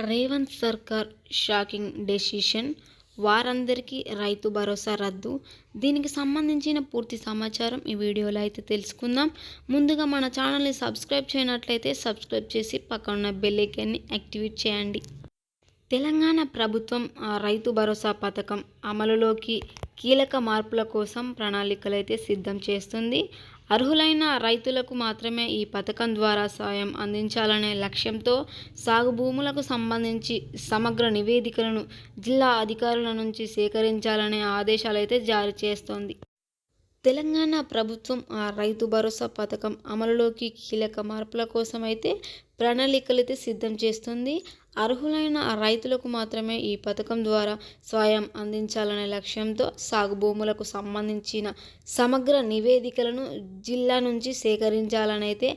రేవంత్ సర్కార్ shocking decision. వారందరికీ రైతు భరోసా రద్దు. దీనికి సంబంధించిన పూర్తి సమాచారం ఈ వీడియోలో అయితే తెలుసుకుందాం. ముందుగా మన ఛానల్ని సబ్స్క్రైబ్ చేయనట్లయితే సబ్స్క్రైబ్ చేసి పక్కన ఉన్న బెల్ ఐకాన్ని యాక్టివేట్ చేయండి. తెలంగాణ ప్రభుత్వం ఆ, రైతు భరోసా పథకం అమలులోకి కీలక మార్పుల కోసం ప్రణాళికలు అయితే సిద్ధం చేస్తుంది. అర్హులైన రైతులకు మాత్రమే ఈ పథకం ద్వారా సాయం అందించాలనే లక్ష్యంతో సాగు భూములకు సంబంధించి సమగ్ర నివేదికలను జిల్లా అధికారుల నుంచి సేకరించాలనే ఆదేశాలైతే జారీ చేస్తోంది. తెలంగాణ ప్రభుత్వం ఆ రైతు భరోసా పథకం అమలులోకి కీలక మార్పుల కోసం అయితే సిద్ధం చేస్తుంది. అర్హులైన రైతులకు మాత్రమే ఈ పథకం ద్వారా స్వయం అందించాలనే లక్ష్యంతో సాగు భూములకు సంబంధించిన సమగ్ర నివేదికలను జిల్లా నుంచి సేకరించాలనైతే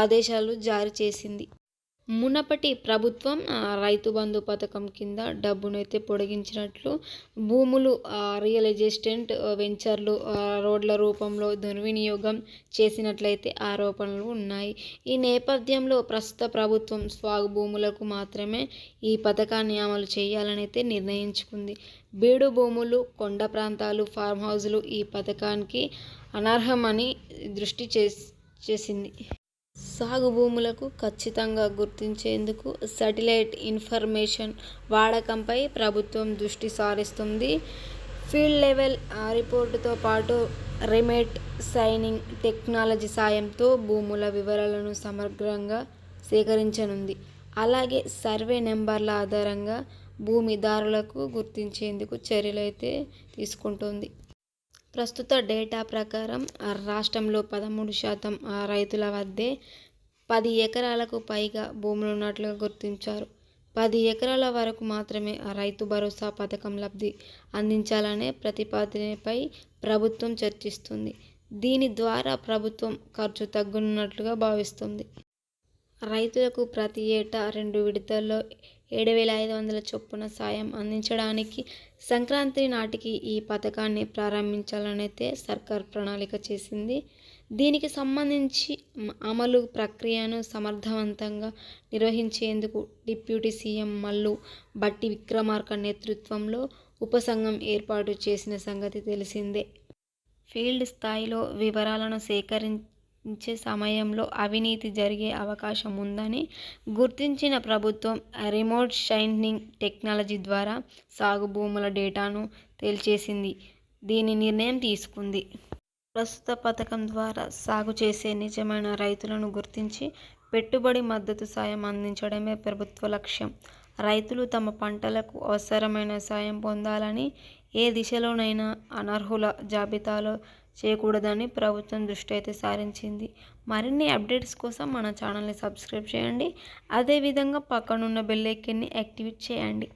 ఆదేశాలు జారీ చేసింది. మునపటి ప్రభుత్వం రైతు బంధు పథకం కింద డబ్బునైతే పొడిగించినట్లు భూములు రియల్ ఎజిస్టెంట్ వెంచర్లు రోడ్ల రూపంలో దుర్వినియోగం చేసినట్లయితే ఆరోపణలు ఉన్నాయి. ఈ నేపథ్యంలో ప్రస్తుత ప్రభుత్వం స్వాగు భూములకు మాత్రమే ఈ పథకాన్ని అమలు చేయాలని అయితే నిర్ణయించుకుంది. బీడు భూములు కొండ ప్రాంతాలు ఫామ్ హౌజులు ఈ పథకానికి అనర్హమని దృష్టి చేసింది. సాగు భూములకు ఖచ్చితంగా గుర్తించేందుకు శాటిలైట్ ఇన్ఫర్మేషన్ వాడకంపై ప్రభుత్వం దృష్టి సారిస్తుంది. ఫీల్డ్ లెవెల్ ఆ, రిపోర్టుతో పాటు రిమేట్ సైనింగ్ టెక్నాలజీ సాయంతో భూముల వివరాలను సమగ్రంగా సేకరించనుంది. అలాగే సర్వే నెంబర్ల ఆధారంగా భూమిదారులకు గుర్తించేందుకు చర్యలు అయితే తీసుకుంటుంది. ప్రస్తుత డేటా ప్రకారం ఆ రాష్ట్రంలో పదమూడు శాతం ఆ రైతుల వద్దే పది ఎకరాలకు పైగా భూములు ఉన్నట్లుగా గుర్తించారు. పది ఎకరాల వరకు మాత్రమే ఆ రైతు భరోసా పథకం లబ్ధి అందించాలనే ప్రతిపాదనపై ప్రభుత్వం చర్చిస్తుంది. దీని ద్వారా ప్రభుత్వం ఖర్చు తగ్గునున్నట్లుగా భావిస్తుంది. రైతులకు ప్రతి ఏటా రెండు విడతల్లో ఏడు వేల ఐదు వందల చొప్పున సాయం అందించడానికి సంక్రాంతి నాటికి ఈ పథకాన్ని ప్రారంభించాలనైతే సర్కార్ ప్రణాళిక చేసింది. దీనికి సంబంధించి అమలు ప్రక్రియను సమర్థవంతంగా నిర్వహించేందుకు డిప్యూటీ సీఎం మల్లు బట్టి విక్రమార్క నేతృత్వంలో ఉపసంఘం ఏర్పాటు చేసిన సంగతి తెలిసిందే. ఫీల్డ్ స్థాయిలో వివరాలను సేకరించే సమయంలో అవినీతి జరిగే అవకాశం ఉందని గుర్తించిన ప్రభుత్వం రిమోట్ షైనింగ్ టెక్నాలజీ ద్వారా సాగు భూముల డేటాను తేల్చేసింది. దీని నిర్ణయం తీసుకుంది. ప్రస్తుత పథకం ద్వారా సాగు చేసే నిజమైన రైతులను గుర్తించి పెట్టుబడి మద్దతు సాయం అందించడమే ప్రభుత్వ లక్ష్యం. రైతులు తమ పంటలకు అవసరమైన సాయం పొందాలని ఏ దిశలోనైనా అనర్హుల జాబితాలో చేయకూడదని ప్రభుత్వం దృష్టి అయితే సారించింది. మరిన్ని అప్డేట్స్ కోసం మన ఛానల్ని సబ్స్క్రైబ్ చేయండి. అదేవిధంగా పక్కనున్న బెల్ యాక్టివేట్ చేయండి.